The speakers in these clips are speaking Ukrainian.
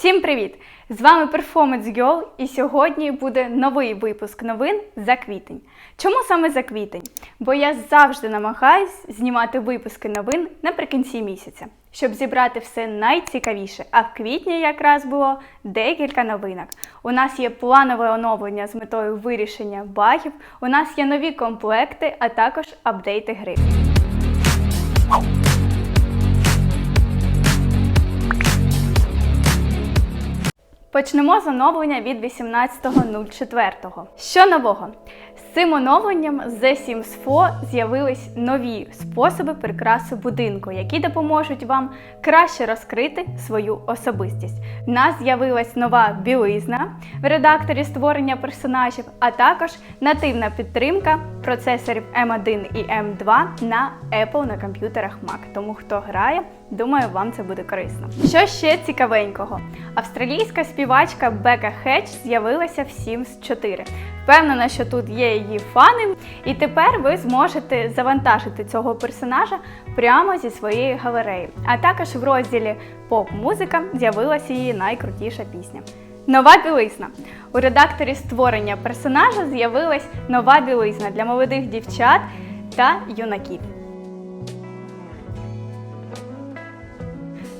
Всім привіт! З вами Performance Girl і сьогодні буде новий випуск новин за квітень. Чому саме за квітень? Бо я завжди намагаюсь знімати випуски новин наприкінці місяця, щоб зібрати все найцікавіше. А в квітні якраз було декілька новинок. У нас є планове оновлення з метою вирішення багів, у нас є нові комплекти, а також апдейти гри. Почнемо з оновлення від 18.04. Що нового? З цим оновленням з Sims 4 з'явились нові способи прикраси будинку, які допоможуть вам краще розкрити свою особистість. В нас з'явилась нова білизна в редакторі створення персонажів, а також нативна підтримка процесорів M1 і M2 на Apple на комп'ютерах Mac. Тому хто грає, думаю, вам це буде корисно. Що ще цікавенького? Австралійська співачка Бека Хедж з'явилася в Sims 4. Впевнена, що тут є її фани, і тепер ви зможете завантажити цього персонажа прямо зі своєї галереї. А також в розділі Поп-музика з'явилася її найкрутіша пісня. Нова білизна. У редакторі створення персонажа з'явилась нова білизна для молодих дівчат та юнаків.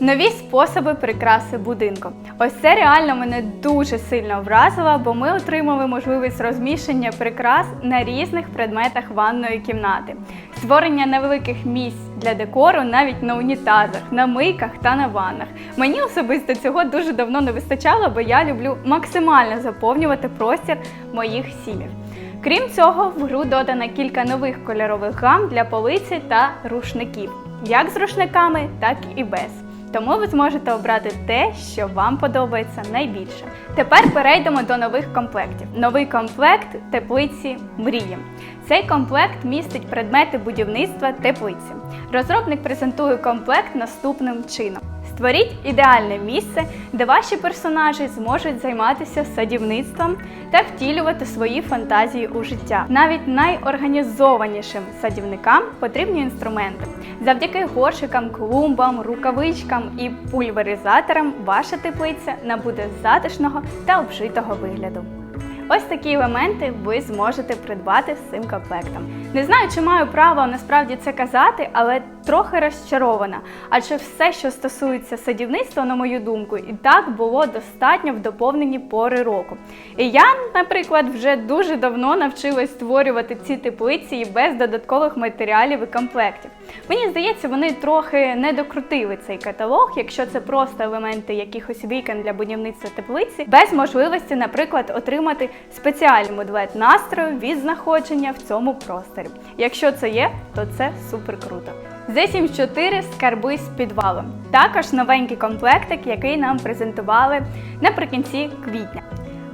Нові способи прикраси будинку. Ось це реально мене дуже сильно вразило, бо ми отримали можливість розміщення прикрас на різних предметах ванної кімнати, створення невеликих місць для декору навіть на унітазах, на мийках та на ваннах. Мені особисто цього дуже давно не вистачало, бо я люблю максимально заповнювати простір моїх сімів. Крім цього, в гру додано кілька нових кольорових гам для полиці та рушників, як з рушниками, так і без. Тому ви зможете обрати те, що вам подобається найбільше. Тепер перейдемо до нових комплектів. Новий комплект теплиці мрії. Цей комплект містить предмети будівництва теплиці. Розробник презентує комплект наступним чином. Створіть ідеальне місце, де ваші персонажі зможуть займатися садівництвом та втілювати свої фантазії у життя. Навіть найорганізованішим садівникам потрібні інструменти. Завдяки горшикам, клумбам, рукавичкам і пульверизаторам ваша теплиця набуде затишного та обжитого вигляду. Ось такі елементи ви зможете придбати з цим комплектом. Не знаю, чи маю право насправді це казати, але трохи розчарована. Адже все, що стосується садівництва, на мою думку, і так було достатньо в доповненні пори року. І я, наприклад, вже дуже давно навчилась створювати ці теплиці без додаткових матеріалів і комплектів. Мені здається, вони трохи не докрутили цей каталог, якщо це просто елементи якихось вікон для будівництва теплиці, без можливості, наприклад, отримати спеціальний модулет настрою від знаходження в цьому просторі. Якщо це є, то це супер круто. Z7 4 скарби з підвалом. Також новенький комплектик, який нам презентували наприкінці квітня.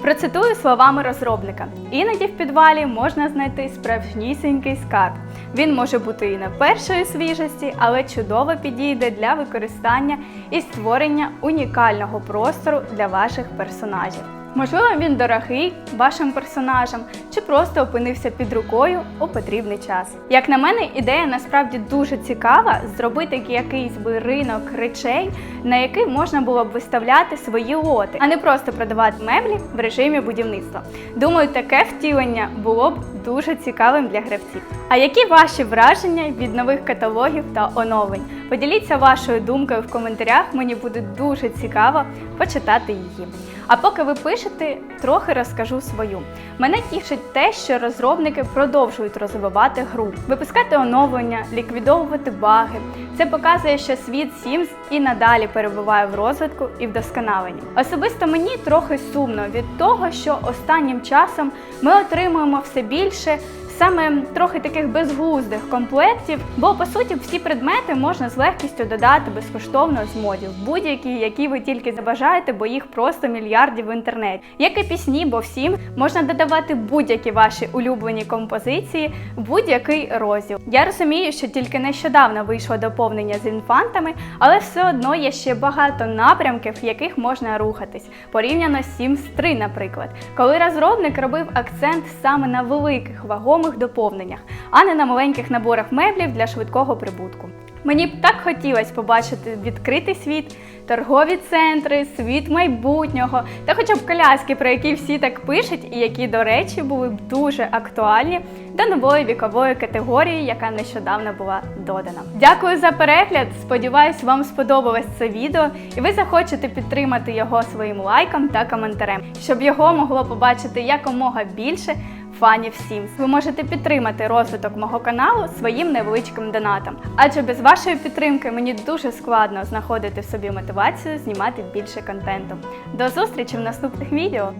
Процитую словами розробника: іноді в підвалі можна знайти справжнісінький скарб. Він може бути і не першої свіжості, але чудово підійде для використання і створення унікального простору для ваших персонажів. Можливо, він дорогий вашим персонажам чи просто опинився під рукою у потрібний час. Як на мене, ідея насправді дуже цікава зробити якийсь би ринок речей, на який можна було б виставляти свої лоти, а не просто продавати меблі в режимі будівництва. Думаю, таке втілення було б дуже цікавим для гравців. А які ваші враження від нових каталогів та оновлень? Поділіться вашою думкою в коментарях, мені буде дуже цікаво почитати її. А поки ви пишете, трохи розкажу свою. Мене тішить те, що розробники продовжують розвивати гру, випускати оновлення, ліквідовувати баги. Це показує, що світ Sims і надалі перебуває в розвитку і вдосконаленні. Особисто мені трохи сумно від того, що останнім часом ми отримуємо все більше саме трохи таких безглуздих комплектів, бо по суті всі предмети можна з легкістю додати безкоштовно з модів, будь-які, які ви тільки забажаєте, бо їх просто мільярдів в інтернеті. Як і пісні, бо всім можна додавати будь-які ваші улюблені композиції, будь-який розділ. Я розумію, що тільки нещодавно вийшло доповнення з інфантами, але все одно є ще багато напрямків, в яких можна рухатись, порівняно з Sims 3, наприклад, коли розробник робив акцент саме на великих вагомих доповненнях, а не на маленьких наборах меблів для швидкого прибутку. Мені б так хотілося побачити відкритий світ, торгові центри, світ майбутнього та хоча б коляски, про які всі так пишуть, і які, до речі, були б дуже актуальні до нової вікової категорії, яка нещодавно була додана. Дякую за перегляд. Сподіваюсь, вам сподобалось це відео, і ви захочете підтримати його своїм лайком та коментарем, щоб його могло побачити якомога більше фанів Sims. Ви можете підтримати розвиток мого каналу своїм невеличким донатом. Адже без вашої підтримки мені дуже складно знаходити в собі мотивацію знімати більше контенту. До зустрічі в наступних відео!